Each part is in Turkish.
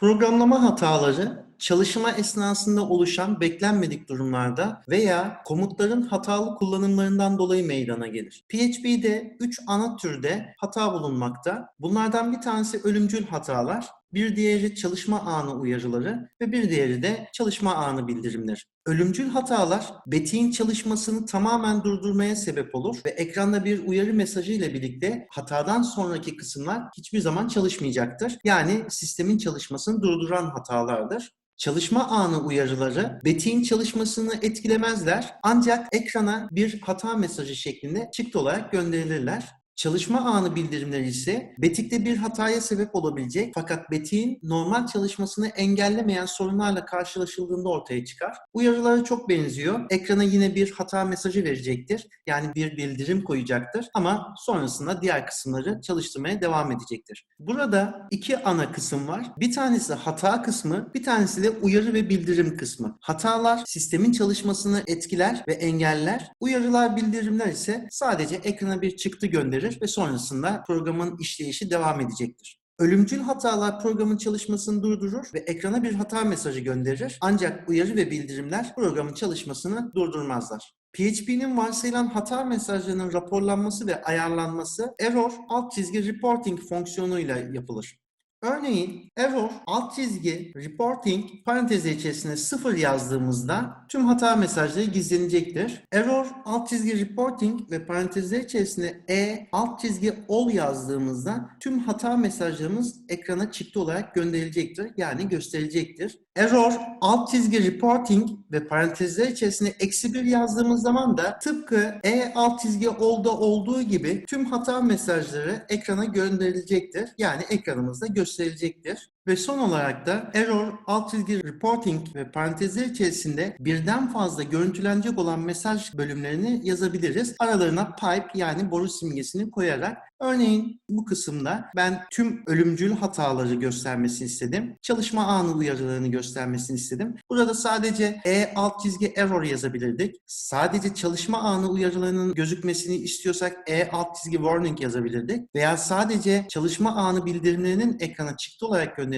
Programlama hataları çalışma esnasında oluşan beklenmedik durumlarda veya komutların hatalı kullanımlarından dolayı meydana gelir. PHP'de 3 ana türde hata bulunmakta. Bunlardan bir tanesi ölümcül hatalar, bir diğeri çalışma anı uyarıları ve bir diğeri de çalışma anı bildirimleri. Ölümcül hatalar betiğin çalışmasını tamamen durdurmaya sebep olur ve ekranda bir uyarı mesajı ile birlikte hatadan sonraki kısımlar hiçbir zaman çalışmayacaktır. Yani sistemin çalışmasını durduran hatalardır. Çalışma anı uyarıları betiğin çalışmasını etkilemezler ancak ekrana bir hata mesajı şeklinde çıktı olarak gönderilirler. Çalışma anı bildirimleri ise betikte bir hataya sebep olabilecek fakat betiğin normal çalışmasını engellemeyen sorunlarla karşılaşıldığında ortaya çıkar. Uyarılara çok benziyor. Ekrana yine bir hata mesajı verecektir. Yani bir bildirim koyacaktır ama sonrasında diğer kısımları çalıştırmaya devam edecektir. Burada iki ana kısım var. Bir tanesi hata kısmı, bir tanesi de uyarı ve bildirim kısmı. Hatalar sistemin çalışmasını etkiler ve engeller. Uyarılar, bildirimler ise sadece ekrana bir çıktı gönderir ve sonrasında programın işleyişi devam edecektir. Ölümcül hatalar programın çalışmasını durdurur ve ekrana bir hata mesajı gönderir. Ancak uyarı ve bildirimler programın çalışmasını durdurmazlar. PHP'nin varsayılan hata mesajlarının raporlanması ve ayarlanması error alt çizgi reporting fonksiyonuyla yapılır. Örneğin error alt çizgi reporting parantezi içerisine 0 yazdığımızda tüm hata mesajları gizlenecektir. Error alt çizgi reporting ve parantezler içerisine e alt çizgi all yazdığımızda tüm hata mesajlarımız ekrana çıktı olarak gönderilecektir. Yani gösterilecektir. Error alt çizgi reporting ve parantezler içerisine eksi 1 yazdığımız zaman da tıpkı e alt çizgi all'da olduğu gibi tüm hata mesajları ekrana gönderilecektir. Yani ekranımızda gösterilecektir gösterilecektir. Ve son olarak da error, alt çizgi reporting ve parantezler içerisinde birden fazla görüntülenecek olan mesaj bölümlerini yazabiliriz. Aralarına pipe yani boru simgesini koyarak Örneğin bu kısımda ben tüm ölümcül hataları göstermesini istedim. Çalışma anı uyarılarını göstermesini istedim. Burada sadece e alt çizgi error yazabilirdik. Sadece çalışma anı uyarılarının gözükmesini istiyorsak e alt çizgi warning yazabilirdik. Veya sadece çalışma anı bildirimlerinin ekrana çıktı olarak gönderilmesini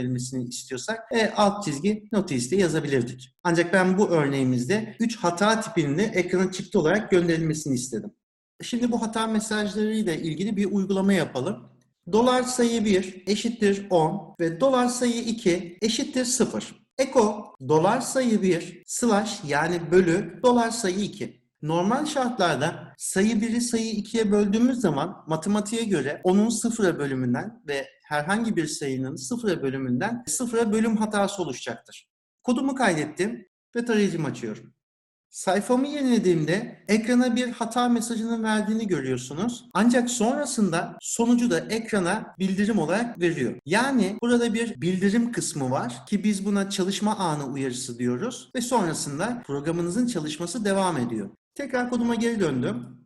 istiyorsak e alt çizgi notice de yazabilirdik. Ancak ben bu örneğimizde 3 hata tipinin de ekrana çıktı olarak gönderilmesini istedim. Şimdi bu hata mesajlarıyla ilgili bir uygulama yapalım. Dolar sayı 1 eşittir 10 ve dolar sayı 2 eşittir 0. Eko dolar sayı 1 slash yani bölü dolar sayı 2. Normal şartlarda sayı 1'i sayı 2'ye böldüğümüz zaman matematiğe göre onun sıfıra bölümünden ve herhangi bir sayının sıfıra bölümünden sıfıra bölüm hatası oluşacaktır. Kodumu kaydettim ve tarayıcımı açıyorum. Sayfamı yenilediğimde ekrana bir hata mesajının verdiğini görüyorsunuz. Ancak sonrasında sonucu da ekrana bildirim olarak veriyor. Yani burada bir bildirim kısmı var ki biz buna çalışma anı uyarısı diyoruz ve sonrasında programınızın çalışması devam ediyor. Tekrar koduma geri döndüm.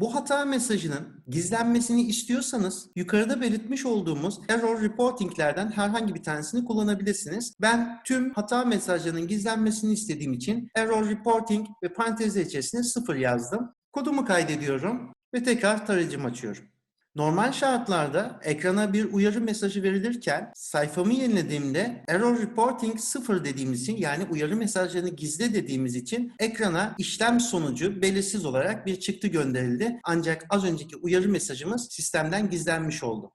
Bu hata mesajının gizlenmesini istiyorsanız yukarıda belirtmiş olduğumuz error reportinglerden herhangi bir tanesini kullanabilirsiniz. Ben tüm hata mesajlarının gizlenmesini istediğim için error reporting ve parantezler içerisine 0 yazdım. Kodumu kaydediyorum ve tekrar tarayıcımı açıyorum. Normal şartlarda ekrana bir uyarı mesajı verilirken sayfamı yenilediğimde error reporting 0 dediğimiz için yani uyarı mesajlarını gizle dediğimiz için ekrana işlem sonucu belirsiz olarak bir çıktı gönderildi. Ancak az önceki uyarı mesajımız sistemden gizlenmiş oldu.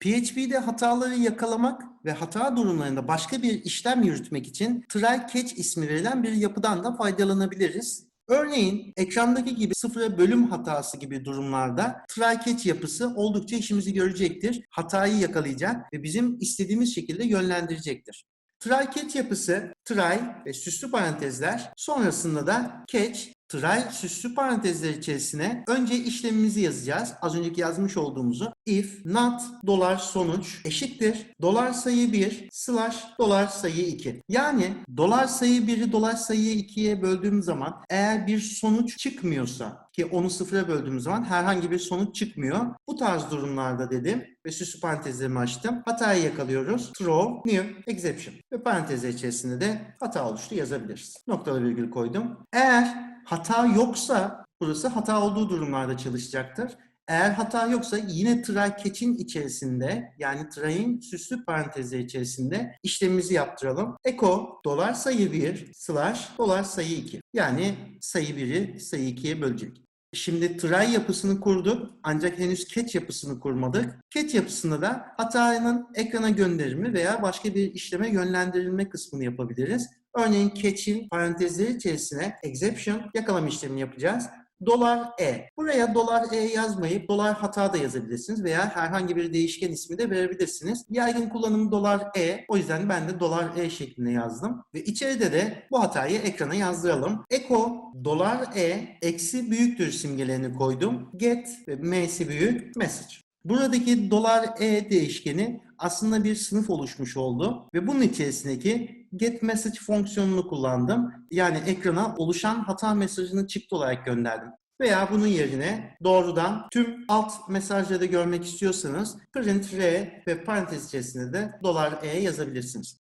PHP'de hataları yakalamak ve hata durumlarında başka bir işlem yürütmek için try catch ismi verilen bir yapıdan da faydalanabiliriz. Örneğin ekrandaki gibi sıfıra bölüm hatası gibi durumlarda try catch yapısı oldukça işimizi görecektir. Hatayı yakalayacak ve bizim istediğimiz şekilde yönlendirecektir. Try catch yapısı try ve süslü parantezler sonrasında da catch try süslü parantezler içerisine önce işlemimizi yazacağız. Az önceki yazmış olduğumuzu if not dolar sonuç eşittir dolar sayı 1 slash dolar sayı 2. Yani dolar sayı 1'i dolar sayı 2'ye böldüğüm zaman eğer bir sonuç çıkmıyorsa ki onu sıfıra böldüğüm zaman herhangi bir sonuç çıkmıyor. Bu tarz durumlarda dedim ve süslü parantezlerimi açtım. Hatayı yakalıyoruz. Throw new exception ve parantezler içerisinde de hata oluştu yazabiliriz. Noktalı virgül koydum. Eğer hata yoksa burası hata olduğu durumlarda çalışacaktır. Eğer hata yoksa yine try catch'in içerisinde yani try'in süslü parantezleri içerisinde işlemimizi yaptıralım. Echo dolar sayı 1 slash dolar sayı 2. Yani sayı 1'i sayı 2'ye bölecek. Şimdi try yapısını kurduk ancak henüz catch yapısını kurmadık. Catch yapısında da hatanın ekrana gönderimi veya başka bir işleme yönlendirilme kısmını yapabiliriz. Örneğin catch'in parantezleri içerisine exception yakalama işlemini yapacağız. Dolar E. Buraya dolar E yazmayıp dolar hata da yazabilirsiniz veya herhangi bir değişken ismi de verebilirsiniz. Yaygın kullanımı dolar E. O yüzden ben de dolar E şeklinde yazdım. Ve içeride de bu hatayı ekrana yazdıralım. Echo dolar E eksi büyüktür simgelerini koydum. Get ve M'si büyük message. Buradaki dolar E değişkeni aslında bir sınıf oluşmuş oldu ve bunun içerisindeki get message fonksiyonunu kullandım. Yani ekrana oluşan hata mesajını çıktı olarak gönderdim. Veya bunun yerine doğrudan tüm alt mesajları görmek istiyorsanız print R ve parantez içerisinde de dolar E yazabilirsiniz.